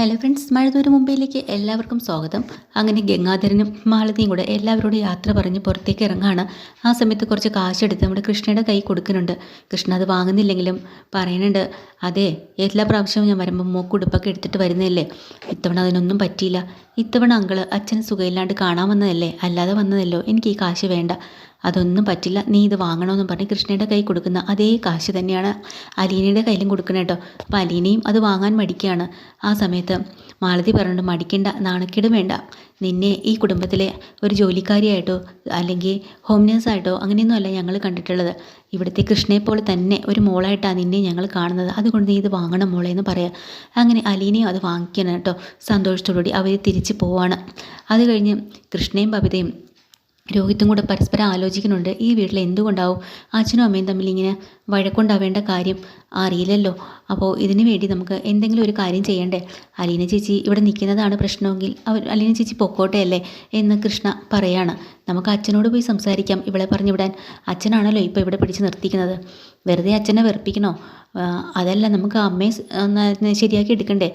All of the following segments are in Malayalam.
ഹലോ ഫ്രണ്ട്സ് മഴതൂര് മുംബൈയിലേക്ക് എല്ലാവർക്കും സ്വാഗതം. അങ്ങനെ ഗംഗാധരനും മാളതിയും കൂടെ എല്ലാവരോടും യാത്ര പറഞ്ഞ് പുറത്തേക്ക് ഇറങ്ങാണ്. ആ സമയത്ത് കുറച്ച് കാശെടുത്ത് നമ്മുടെ കൃഷ്ണയുടെ കൈ കൊടുക്കുന്നുണ്ട്. കൃഷ്ണ അത് വാങ്ങുന്നില്ലെങ്കിലും പറയുന്നുണ്ട് അതെ എല്ലാ പ്രാവശ്യവും ഞാൻ വരുമ്പോൾ മൂക്കുടുപ്പൊക്കെ എടുത്തിട്ട് വരുന്നതല്ലേ? ഇത്തവണ അതിനൊന്നും പറ്റിയില്ല. ഇത്തവണ അങ്കിൾ അച്ഛൻ സുഖമില്ലാണ്ട് കാണാൻ വന്നതല്ലേ? അല്ലാതെ വന്നതല്ലോ. എനിക്ക് ഈ കാശ് വേണ്ട. അതൊന്നും പറ്റില്ല. നീ ഇത് വാങ്ങണമെന്ന് പറഞ്ഞ് കൃഷ്ണയുടെ കൈ കൊടുക്കുന്ന അതേ കാശ് തന്നെയാണ് അലീനയുടെ കയ്യിലും കൊടുക്കണം കേട്ടോ അപ്പോൾ അലീനയും അത് വാങ്ങാൻ മടിക്കുകയാണ്. ആ സമയത്ത് മാളതി പറഞ്ഞു മടിക്കേണ്ട നാണക്കേട് വേണ്ട. നിന്നെ ഈ കുടുംബത്തിലെ ഒരു ജോലിക്കാരിയായിട്ടോ അല്ലെങ്കിൽ ഹോം നേഴ്സായിട്ടോ അങ്ങനെയൊന്നുമല്ല ഞങ്ങൾ കണ്ടിട്ടുള്ളത്. ഇവിടുത്തെ കൃഷ്ണയെ പോലെ തന്നെ ഒരു മോളായിട്ടാണ് നിന്നെ ഞങ്ങൾ കാണുന്നത്. അതുകൊണ്ട് നീ ഇത് വാങ്ങണം മോളെ എന്ന് പറയാം. അങ്ങനെ അലീനയും അത് വാങ്ങിക്കണം കേട്ടോ സന്തോഷത്തോടുകൂടി അവർ തിരിച്ച് പോവാണ്. അത് കഴിഞ്ഞ് കൃഷ്ണയും ബബിതയും രോഹിത്തും കൂടെ പരസ്പരം ആലോചിക്കുന്നുണ്ട് ഈ വീട്ടിൽ എന്തുകൊണ്ടാവും അച്ഛനും അമ്മയും തമ്മിൽ ഇങ്ങനെ വഴക്കുണ്ടാവേണ്ട കാര്യം അറിയില്ലല്ലോ. അപ്പോൾ ഇതിനു വേണ്ടി നമുക്ക് എന്തെങ്കിലും ഒരു കാര്യം ചെയ്യണ്ടേ? അലീന ചേച്ചി ഇവിടെ നിൽക്കുന്നതാണ് പ്രശ്നമെങ്കിൽ അവർ അലീന ചേച്ചി പൊക്കോട്ടെ അല്ലേ എന്ന് കൃഷ്ണ പറയാണ്. നമുക്ക് അച്ഛനോട് പോയി സംസാരിക്കാം ഇവളെ പറഞ്ഞു വിടാൻ അച്ഛനാണല്ലോ ഇപ്പോൾ ഇവിടെ പിടിച്ച് നിർത്തിക്കുന്നത്. വെറുതെ അച്ഛനെ വെറുപ്പിക്കണോ? അതല്ല നമുക്ക് അമ്മയെ ഒന്ന് ശരിയാക്കി എടുക്കണ്ടേ?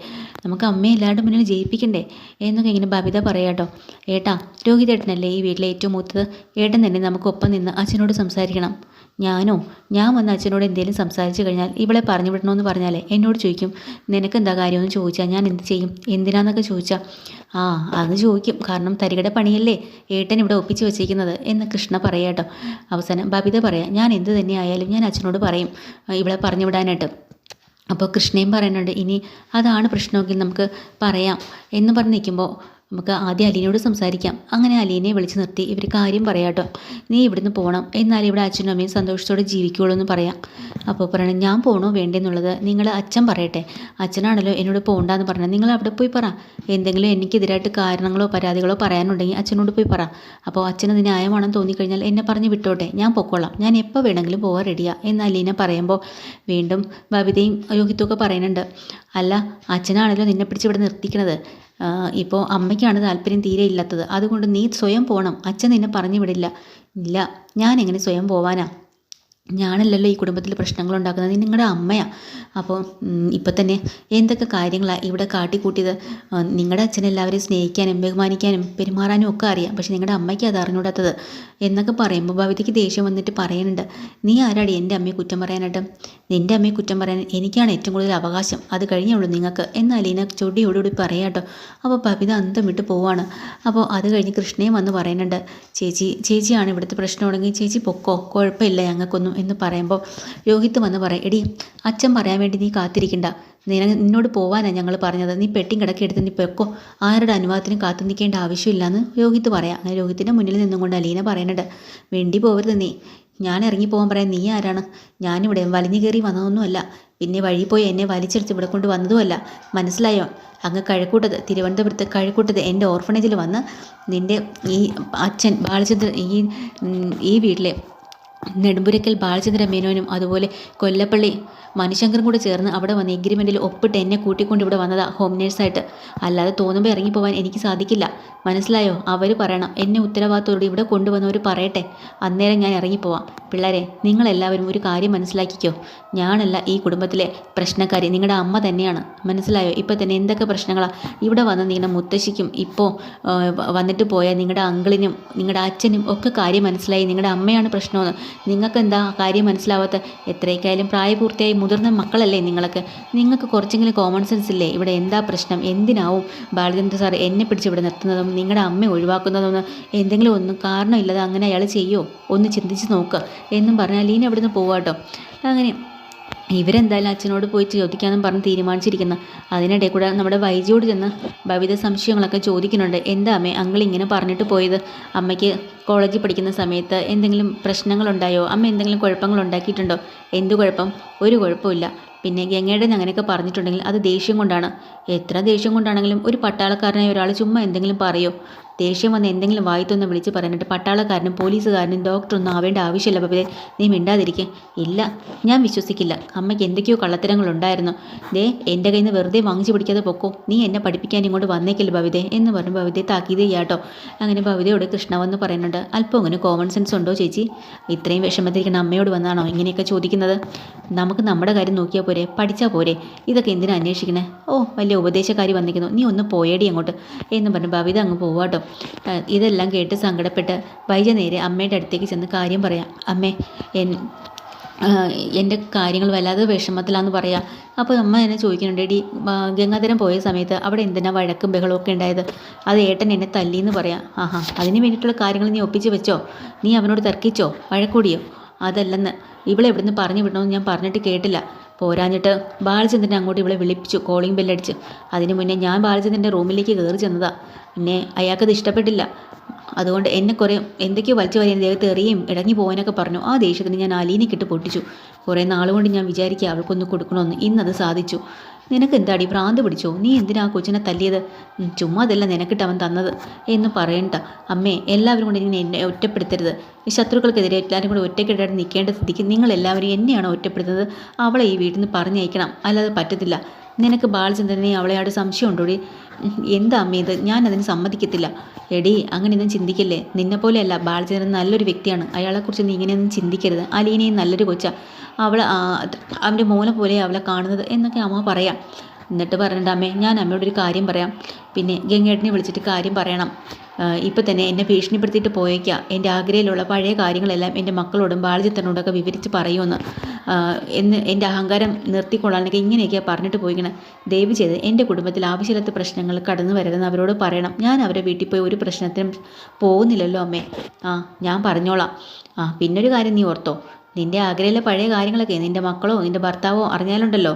നമുക്ക് അമ്മയെ എല്ലാവരുടെ മുന്നിൽ ജയിപ്പിക്കണ്ടേ? എന്നൊക്കെ ഇങ്ങനെ ബബിത പറയാട്ടോ ഏട്ടാ രോഹിതേട്ടനല്ലേ ഈ വീട്ടിലെ ഏറ്റവും മൂത്തത്? ഏട്ടൻ തന്നെ നമുക്ക് ഒപ്പം നിന്ന് അച്ഛനോട് സംസാരിക്കണം. ഞാനോ? ഞാൻ വന്ന് അച്ഛനോട് എന്തെങ്കിലും സംസാരിച്ചു കഴിഞ്ഞാൽ ഇവളെ പറഞ്ഞു വിടണമെന്ന് പറഞ്ഞാലേ എന്നോട് ചോദിക്കും നിനക്ക് എന്താ കാര്യമെന്ന് ചോദിച്ചാൽ ഞാൻ എന്ത് ചെയ്യും? എന്തിനാന്നൊക്കെ ചോദിച്ചാൽ ആ അത് ചോദിക്കും. കാരണം തരികട പണിയല്ലേ ഏട്ടൻ ഇവിടെ ഒപ്പിച്ച് വെച്ചിരിക്കുന്നത് എന്ന് കൃഷ്ണ പറയാട്ടോ അവസാനം ബബിത പറയാം ഞാൻ എന്ത് തന്നെ ആയാലും ഞാൻ അച്ഛനോട് പറയും ഇവിടെ പറഞ്ഞു വിടാനായിട്ട്. അപ്പോൾ കൃഷ്ണയും പറയുന്നുണ്ട് ഇനി അതാണ് പ്രശ്നമെങ്കിൽ നമുക്ക് പറയാം. എന്ന് പറഞ്ഞ് നിൽക്കുമ്പോൾ നമുക്ക് ആദ്യം അലീനയോട് സംസാരിക്കാം. അങ്ങനെ അലീനയെ വിളിച്ചു നിർത്തി. ഇവർ കാര്യം പറയാട്ടോ നീ ഇവിടുന്ന് പോകണം എന്നാൽ ഇവിടെ അച്ഛനും അമ്മയും സന്തോഷത്തോടെ ജീവിക്കുകയുള്ളൂ എന്ന് പറയാം. അപ്പോൾ പറയണം ഞാൻ പോകണോ വേണ്ടെന്നുള്ളത് നിങ്ങൾ അച്ഛൻ പറയട്ടെ. അച്ഛനാണല്ലോ എന്നോട് പോകണ്ടെന്ന് പറഞ്ഞത്. നിങ്ങൾ അവിടെ പോയി പറ. എന്തെങ്കിലും എനിക്കെതിരായിട്ട് കാരണങ്ങളോ പരാതികളോ പറയാനുണ്ടെങ്കിൽ അച്ഛനോട് പോയി പറ. അപ്പോൾ അച്ഛനത് ന്യായമാണെന്ന് തോന്നിക്കഴിഞ്ഞാൽ എന്നെ പറഞ്ഞ് വിട്ടോട്ടെ. ഞാൻ പൊക്കോളാം. ഞാൻ എപ്പോൾ വേണമെങ്കിലും പോകാൻ റെഡിയാ എന്ന് അലീന പറയുമ്പോൾ വീണ്ടും ബബിതയും രോഹിത്തുമൊക്കെ പറയുന്നുണ്ട്. അല്ല അച്ഛനാണല്ലോ നിന്നെ പിടിച്ച് ഇവിടെ നിർത്തിക്കണത്. ഇപ്പോൾ അമ്മയ്ക്കാണ് താല്പര്യം തീരെ ഇല്ലാത്തത്. അതുകൊണ്ട് നീ സ്വയം പോകണം അച്ഛൻ നിന്നെ പറഞ്ഞു വിടില്ല ഇല്ല ഞാൻ എങ്ങനെ സ്വയം പോവാനാ? ഞാനല്ലല്ലോ ഈ കുടുംബത്തിൽ പ്രശ്നങ്ങൾ ഉണ്ടാക്കുന്നത് നിങ്ങളുടെ അമ്മയാണ് അപ്പോൾ ഇപ്പം തന്നെ എന്തൊക്കെ കാര്യങ്ങളാണ് ഇവിടെ കാട്ടിക്കൂട്ടിയത്? നിങ്ങളുടെ അച്ഛൻ എല്ലാവരെയും സ്നേഹിക്കാനും ബഹുമാനിക്കാനും പെരുമാറാനും ഒക്കെ അറിയാം. പക്ഷെ നിങ്ങളുടെ അമ്മയ്ക്ക് അത് അറിഞ്ഞൂടാത്തത് എന്നൊക്കെ പറയുമ്പോൾ ഭവിതയ്ക്ക് ദേഷ്യം വന്നിട്ട് പറയുന്നുണ്ട്. നീ ആരാടി എന്റെ അമ്മയെ കുറ്റം പറയാനായിട്ട്? നിന്റെ അമ്മയെ കുറ്റം പറയാൻ എനിക്കാണ് ഏറ്റവും കൂടുതൽ അവകാശം. അത് കഴിഞ്ഞുള്ളൂ നിങ്ങൾക്ക്. എന്നാൽ അലീന ചൊടിയോടുകൂടി പറയാട്ടോ അപ്പോൾ ഭവിത അന്തം വിട്ട് പോവാണ്. അപ്പോൾ അത് കഴിഞ്ഞ് കൃഷ്ണയും വന്ന് പറയുന്നുണ്ട്. ചേച്ചി ചേച്ചിയാണ് ഇവിടുത്തെ പ്രശ്നമുണ്ടെങ്കിൽ ചേച്ചി പൊക്കോ? കുഴപ്പമില്ല ഞങ്ങൾക്കൊന്നും എന്ന് പറയുമ്പോൾ രോഹിത്ത് വന്ന് പറയും എടി അച്ഛൻ പറയാൻ വേണ്ടി നീ കാത്തിരിക്കണ്ട. നിന നിന്നോട് പോവാനാണ് ഞങ്ങൾ പറഞ്ഞത്. നീ പെട്ടിയും കിടക്കി എടുത്ത് നീ പെക്കോ ആരുടെ അനുവാദത്തിനും കാത്തു നിൽക്കേണ്ട ആവശ്യമില്ലെന്ന് രോഹിത്ത് പറയാം. അങ്ങനെ രോഹിത്തിന്റെ മുന്നിൽ നിന്നും കൊണ്ട് അലീന പറയുന്നുണ്ട് വേണ്ടി പോകരുത് നീ. ഞാൻ ഇറങ്ങി പോകാൻ പറയാൻ നീ ആരാണ്? ഞാനിവിടെ വലിഞ്ഞു കയറി വന്നതൊന്നുമല്ല. പിന്നെ വഴി പോയി എന്നെ വലിച്ചെടുത്ത് ഇവിടെ കൊണ്ട് വന്നതുമല്ല. മനസ്സിലായോ? അങ്ങ് കഴക്കൂട്ടത് തിരുവനന്തപുരത്ത് കഴക്കൂട്ടത് എന്റെ ഓർഫണേജിൽ വന്ന് നിന്റെ ഈ അച്ഛൻ ബാലചന്ദ്രൻ ഈ ഈ വീട്ടിലെ നെടുമ്പുരക്കൽ ബാലചന്ദ്ര മേനോനും അതുപോലെ കൊല്ലപ്പള്ളി മനുശങ്കറും കൂടെ ചേർന്ന് അവിടെ വന്ന് എഗ്രിമെന്റിൽ ഒപ്പിട്ട് എന്നെ കൂട്ടിക്കൊണ്ട് ഇവിടെ വന്നതാ ഹോം നേഴ്സായിട്ട് അല്ലാതെ തോന്നുമ്പോൾ ഇറങ്ങിപ്പോവാൻ എനിക്ക് സാധിക്കില്ല. മനസ്സിലായോ? അവർ പറയണം. എന്നെ ഉത്തരവാദിത്തോട് ഇവിടെ കൊണ്ടുവന്നവർ പറയട്ടെ. അന്നേരം ഞാൻ ഇറങ്ങിപ്പോവാം. പിള്ളേരെ നിങ്ങളെല്ലാവരും ഒരു കാര്യം മനസ്സിലാക്കിക്കോ. ഞാനല്ല ഈ കുടുംബത്തിലെ പ്രശ്നക്കാരി. നിങ്ങളുടെ അമ്മ തന്നെയാണ്. മനസ്സിലായോ? ഇപ്പോൾ തന്നെ എന്തൊക്കെ പ്രശ്നങ്ങളാണ് ഇവിടെ വന്ന് നിങ്ങളുടെ മുത്തശ്ശിക്കും ഇപ്പോൾ വന്നിട്ട് പോയ നിങ്ങളുടെ അങ്കിളിനും നിങ്ങളുടെ അച്ഛനും ഒക്കെ കാര്യം മനസ്സിലായി. നിങ്ങളുടെ അമ്മയാണ് പ്രശ്നമെന്ന്. നിങ്ങൾക്ക് എന്താ കാര്യം മനസ്സിലാവാത്ത? എത്രയൊക്കെയായാലും പ്രായപൂർത്തിയായി മുതിർന്ന മക്കളല്ലേ നിങ്ങൾക്ക് നിങ്ങൾക്ക് കുറച്ചെങ്കിലും കോമൺ സെൻസ് ഇല്ലേ? ഇവിടെ എന്താ പ്രശ്നം? എന്തിനാവും ബാലചന്ദ്ര സാർ എന്നെ പിടിച്ച് ഇവിടെ നിർത്തുന്നതും നിങ്ങളുടെ അമ്മ ഒഴിവാക്കുന്നതും എന്തെങ്കിലും ഒന്നും കാരണമില്ലാതെ അങ്ങനെ അയാൾ ചെയ്യുമോ ഒന്ന് ചിന്തിച്ച് നോക്കുക എന്നും പറഞ്ഞാൽ ലീന ഇവിടുന്ന് പോവാട്ടോ. അങ്ങനെ ഇവരെന്തായാലും അച്ഛനോട് പോയി ചോദിക്കാമെന്നും പറഞ്ഞ് തീരുമാനിച്ചിരിക്കുന്നു. അതിനിടെ കൂടെ നമ്മുടെ വൈജിയോട് ചെന്ന് ഭവിത സംശയങ്ങളൊക്കെ ചോദിക്കുന്നുണ്ട്. എന്താ അമ്മേ അങ്ങൾ ഇങ്ങനെ പറഞ്ഞിട്ട് പോയത്? അമ്മയ്ക്ക് കോളേജിൽ പഠിക്കുന്ന സമയത്ത് എന്തെങ്കിലും പ്രശ്നങ്ങളുണ്ടായോ? അമ്മ എന്തെങ്കിലും കുഴപ്പങ്ങൾ ഉണ്ടാക്കിയിട്ടുണ്ടോ? എന്ത് കുഴപ്പം? ഒരു കുഴപ്പമില്ല പിന്നെ ഗംഗയുടെ അങ്ങനെയൊക്കെ പറഞ്ഞിട്ടുണ്ടെങ്കിൽ അത് ദേഷ്യം കൊണ്ടാണ്. എത്ര ദേഷ്യം കൊണ്ടാണെങ്കിലും ഒരു പട്ടാളക്കാരനെ ഒരാൾ ചുമ്മാ എന്തെങ്കിലും പറയോ? ദേഷ്യം വന്ന് എന്തെങ്കിലും വായിത്തൊന്ന് വിളിച്ച് പറഞ്ഞിട്ട് പട്ടാളക്കാരനും പോലീസുകാരനും ഡോക്ടറൊന്നും ആവേണ്ട ആവശ്യമില്ല പപ്പേ. നീ മിണ്ടാതിരിക്കെ. ഇല്ല ഞാൻ വിശ്വസിക്കില്ല. അമ്മയ്ക്ക് എന്തൊക്കെയോ കള്ളത്തരങ്ങളുണ്ടായിരുന്നു. ദേ എന്റെ കയ്യിൽ നിന്ന് വെറുതെ വാങ്ങിച്ചു പിടിക്കാതെ പൊക്കോ. നീ എന്നെ പഠിപ്പിക്കാൻ ഇങ്ങോട്ട് വന്നേക്കില്ല ഭവിതേ എന്ന് പറഞ്ഞു ഭവിതയെ താക്കീത് ചെയ്യാട്ടോ അങ്ങനെ ഭവിതയോട് കൃഷ്ണ വന്ന് പറയുന്നുണ്ട് അല്പം അങ്ങനെ കോമൺ സെൻസ് ഉണ്ടോ ചേച്ചി? ഇത്രയും വിഷമത്തിരിക്കുന്ന അമ്മയോട് വന്നാണോ ഇങ്ങനെയൊക്കെ ചോദിക്കുന്നത്? നമുക്ക് നമ്മുടെ കാര്യം നോക്കിയാൽ പോരെ പഠിച്ചാൽ പോരെ. ഇതൊക്കെ എന്തിനാ അന്വേഷിക്കണേ? ഓ വലിയ ഉപദേശക്കാരി വന്നിരിക്കുന്നു. നീ ഒന്ന് പോയേടി അങ്ങോട്ട് എന്ന് പറഞ്ഞു ഭവിത അങ്ങ് പോവാട്ടോ ഇതെല്ലാം കേട്ട് സങ്കടപ്പെട്ട് വൈജ അമ്മയുടെ അടുത്തേക്ക് ചെന്ന് കാര്യം പറയാം. അമ്മേ എന്റെ കാര്യങ്ങൾ വല്ലാതെ വിഷമത്തിലാന്ന് പറയാം. അപ്പോൾ അമ്മ എന്നെ ചോദിക്കുന്നുണ്ട് എടി ഗംഗാധരം പോയ സമയത്ത് അവിടെ എന്തിനാ വഴക്കും ബഹളവും ഒക്കെ ഉണ്ടായത്? അത് ഏട്ടൻ എന്നെ തല്ലിയെന്ന് പറയാം. ആഹാ അതിന് വേണ്ടിയിട്ടുള്ള കാര്യങ്ങൾ നീ ഒപ്പിച്ച് വെച്ചോ? നീ അവനോട് തർക്കിച്ചോ? വഴക്കൂടിയോ? അതല്ലെന്ന് ഇവളെ ഇവിടുന്ന് പറഞ്ഞു വിടണമെന്ന് ഞാൻ പറഞ്ഞിട്ട് കേട്ടില്ല. പോരാഞ്ഞിട്ട് ബാലചന്ദ്രനെ അങ്ങോട്ട് ഇവളെ വിളിപ്പിച്ചു കോളിംഗ് ബെല്ലടിച്ച് അതിനു മുന്നേ ഞാൻ ബാലചന്ദ്രന്റെ റൂമിലേക്ക് കയറി ചെന്നതാ. പിന്നെ അയാൾക്കത് ഇഷ്ടപ്പെട്ടില്ല. അതുകൊണ്ട് എന്നെ കുറേ എന്തൊക്കെയോ വലിച്ചു വലിയ ദൈവത്തെ എറിയും ഇടങ്ങി പോകാനൊക്കെ പറഞ്ഞു. ആ ദേഷ്യത്തിന് ഞാൻ അലീനക്കിട്ട് പൊട്ടിച്ചു. കുറേ നാളുകൊണ്ട് ഞാൻ വിചാരിക്കുക അവൾക്കൊന്ന് കൊടുക്കണമെന്ന്. ഇന്നത് സാധിച്ചു. നിനക്ക് എന്താടി ഭ്രാന്ത് പിടിച്ചോ? നീ എന്തിനാ കൊച്ചിനെ തല്ലിയത്? ചുമ്മാ അതല്ല നിനക്കിട്ട് അവൻ തന്നത് എന്ന് പറയണ്ട. അമ്മേ എല്ലാവരും കൂടി ഇങ്ങനെ എന്നെ ഒറ്റപ്പെടുത്തരുത്. ശത്രുക്കൾക്കെതിരെ എല്ലാവരും കൂടി ഒറ്റക്കെട്ടായിട്ട് നിൽക്കേണ്ട സ്ഥിതിക്ക് നിങ്ങൾ എല്ലാവരും എന്നെയാണ് ഒറ്റപ്പെടുത്തുന്നത്? അവളെ ഈ വീട്ടിൽ നിന്ന് പറഞ്ഞയക്കണം. അല്ലാതെ പറ്റത്തില്ല. നിനക്ക് ബാലചന്ദ്രനെ അവളെയാട് സംശയം ഉണ്ടോടി എന്താ അമ്മ ഇത്? ഞാൻ അതിന് സമ്മതിക്കത്തില്ല. എടി അങ്ങനെയൊന്നും ചിന്തിക്കല്ലേ? നിന്നെ പോലെയല്ല ബാലചന്ദ്രൻ നല്ലൊരു വ്യക്തിയാണ്. അയാളെക്കുറിച്ച് നീ ഇങ്ങനെയൊന്നും ചിന്തിക്കരുത്. അലീനയും നല്ലൊരു കൊച്ചാ. അവൾ അവന്റെ മോനെ പോലെ അവളെ കാണുന്നത് എന്നൊക്കെ അമ്മ പറയാം. എന്നിട്ട് പറഞ്ഞിട്ട് അമ്മേ ഞാൻ അമ്മയോട് ഒരു കാര്യം പറയാം. പിന്നെ ഗംഗേട്ടനെ വിളിച്ചിട്ട് കാര്യം പറയണം. ഇപ്പം തന്നെ എന്നെ ഭീഷണിപ്പെടുത്തിയിട്ട് പോയേക്കാം. എന്റെ ആഗ്രഹയിലുള്ള പഴയ കാര്യങ്ങളെല്ലാം എന്റെ മക്കളോടും ബാലചിത്രനോടൊക്കെ വിവരിച്ച് പറയുമെന്ന് എന്ന് എന്റെ അഹങ്കാരം നിർത്തിക്കൊള്ളാനൊക്കെ ഇങ്ങനെയൊക്കെയാണ് പറഞ്ഞിട്ട് പോയിക്കണേ. ദയവ് ചെയ്ത് എന്റെ കുടുംബത്തിൽ ആവശ്യമില്ലാത്ത പ്രശ്നങ്ങൾ കടന്നു വരരുതെന്ന് അവരോട് പറയണം. ഞാൻ അവരെ വീട്ടിൽ പോയി ഒരു പ്രശ്നത്തിനും പോകുന്നില്ലല്ലോ അമ്മേ. ആ ഞാൻ പറഞ്ഞോളാം. ആ പിന്നൊരു കാര്യം നീ ഓർത്തോ. നിന്റെ ആഗ്രഹയിലെ പഴയ കാര്യങ്ങളൊക്കെ നിന്റെ മക്കളോ നിന്റെ ഭർത്താവോ അറിഞ്ഞാലുണ്ടല്ലോ.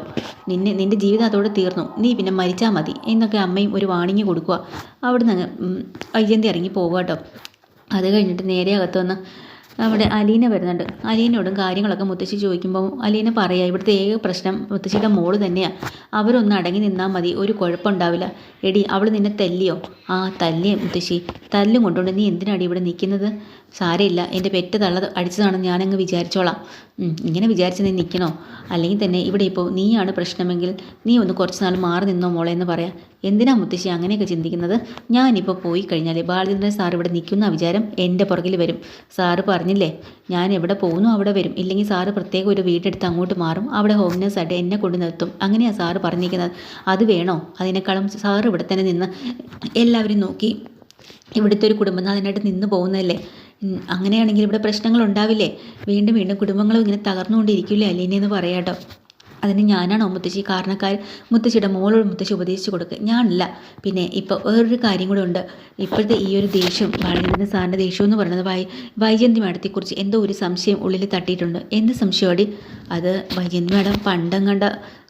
നിന്നെ നിന്റെ ജീവിതം അതോടെ തീർന്നു. നീ പിന്നെ മരിച്ചാൽ മതി. എന്നൊക്കെ അമ്മയും ഒരു വാണിങ്ങി കൊടുക്കുക അവിടുന്ന് അങ്ങ് അയ്യന്തി ഇറങ്ങി പോകുക കേട്ടോ അത് കഴിഞ്ഞിട്ട് നേരെ അകത്ത് വന്ന് അവിടെ അലീന വരുന്നുണ്ട്. അലീനയോടും കാര്യങ്ങളൊക്കെ മുത്തശ്ശി ചോദിക്കുമ്പോൾ അലീന പറയാ ഇവിടുത്തെ ഏക പ്രശ്നം മുത്തശ്ശിയുടെ മോൾ തന്നെയാണ് അവരൊന്ന് അടങ്ങി നിന്നാൽ മതി. ഒരു കുഴപ്പമുണ്ടാവില്ല. എടി അവൾ നിന്നെ തല്ലിയോ? ആ തല്ലിയ മുത്തശ്ശി. തല്ലും കൊണ്ടുകൊണ്ട് നീ എന്തിനാടി ഇവിടെ നിൽക്കുന്നത് സാരമില്ല. എന്റെ പെറ്റ തള്ള അടിച്ചതാണെന്ന് ഞാനങ്ങ് വിചാരിച്ചോളാം. ഇങ്ങനെ വിചാരിച്ച് നീ നിൽക്കണോ അല്ലെങ്കിൽ തന്നെ ഇവിടെ ഇപ്പോൾ നീയാണ് പ്രശ്നമെങ്കിൽ നീ ഒന്ന് കുറച്ച് നാൾ മാറി നിന്നോ മോളെ എന്ന് പറയാം. എന്തിനാ മുത്തശ്ശി അങ്ങനെയൊക്കെ ചിന്തിക്കുന്നത്? ഞാനിപ്പോൾ പോയി കഴിഞ്ഞാൽ ബാലചന്ദ്രൻ സാർ ഇവിടെ നിൽക്കുന്ന വിചാരം എന്റെ പുറകിൽ വരും. സാറ് പറഞ്ഞില്ലേ? ഞാൻ എവിടെ പോകുന്നു അവിടെ വരും. ഇല്ലെങ്കിൽ സാറ് പ്രത്യേകം ഒരു വീടെടുത്ത് അങ്ങോട്ട് മാറും. അവിടെ ഹോം നേഴ്സായിട്ട് എന്നെ കൊണ്ട് നിർത്തും. അങ്ങനെയാണ് സാറ് പറഞ്ഞിരിക്കുന്നത്. അത് വേണോ? അതിനേക്കാളും സാറ് ഇവിടെ തന്നെ നിന്ന് എല്ലാവരും നോക്കി ഇവിടുത്തെ ഒരു കുടുംബം അതിനായിട്ട് നിന്ന് പോകുന്നതല്ലേ? അങ്ങനെയാണെങ്കിൽ ഇവിടെ പ്രശ്നങ്ങൾ ഉണ്ടാവില്ലേ? വീണ്ടും വീണ്ടും കുടുംബങ്ങളും ഇങ്ങനെ തകർന്നുകൊണ്ടിരിക്കില്ലേ അല്ലേനെന്ന് പറയാട്ടോ. അതിന് ഞാനാണോ മുത്തശ്ശി? കാരണക്കാർ മുത്തശ്ശിയുടെ മോളോട് മുത്തശ്ശി ഉപദേശിച്ചു കൊടുക്കുക ഞാനല്ല. പിന്നെ ഇപ്പോൾ വേറൊരു കാര്യം കൂടെ ഉണ്ട്. ഇപ്പോഴത്തെ ഈ ഒരു ദേഷ്യം വളരുന്ന സാറിന്റെ ദേഷ്യം എന്ന് പറയുന്നത് വൈ വൈജയന്തി മാഡത്തെക്കുറിച്ച് എന്തോ ഒരു സംശയം ഉള്ളിൽ തട്ടിയിട്ടുണ്ട്. എന്ത് സംശയമാടി അത് വൈജയന്തി മാഡം പണ്ടം കണ്ട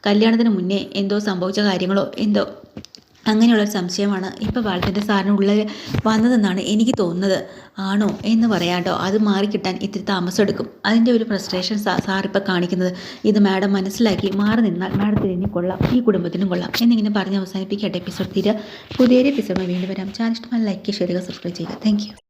കല്യാണത്തിന് മുന്നേ എന്തോ സംഭവിച്ച കാര്യങ്ങളോ എന്തോ അങ്ങനെയുള്ള ഒരു സംശയമാണ്. ഇപ്പോൾ ബാലചന്ദ്രൻ സാറിന് ഉള്ളിൽ വന്നതെന്നാണ് എനിക്ക് തോന്നുന്നത്. ആണോ എന്ന് പറയാട്ടോ. അത് മാറിക്കിട്ടാൻ ഇത്തിരി താമസം എടുക്കും. അതിന്റെ ഒരു ഫ്രസ്ട്രേഷൻ സാർ ഇപ്പോൾ കാണിക്കുന്നത്. ഇത് മാഡം മനസ്സിലാക്കി മാറി നിന്നാൽ മാഡത്തിന് ഇനി കൊള്ളാം. ഈ കുടുംബത്തിനും കൊള്ളാം. എന്നിങ്ങനെ പറഞ്ഞ് അവസാനിപ്പിക്കട്ടെ. എപ്പിസോഡ് തീരെ. പുതിയൊരു എപ്പിസോഡ് വീണ്ടും വരാം. ചാനൽ ഇഷ്ടമായി ലൈക്ക് ചെയ്യുക സബ്സ്ക്രൈബ് ചെയ്യുക. താങ്ക്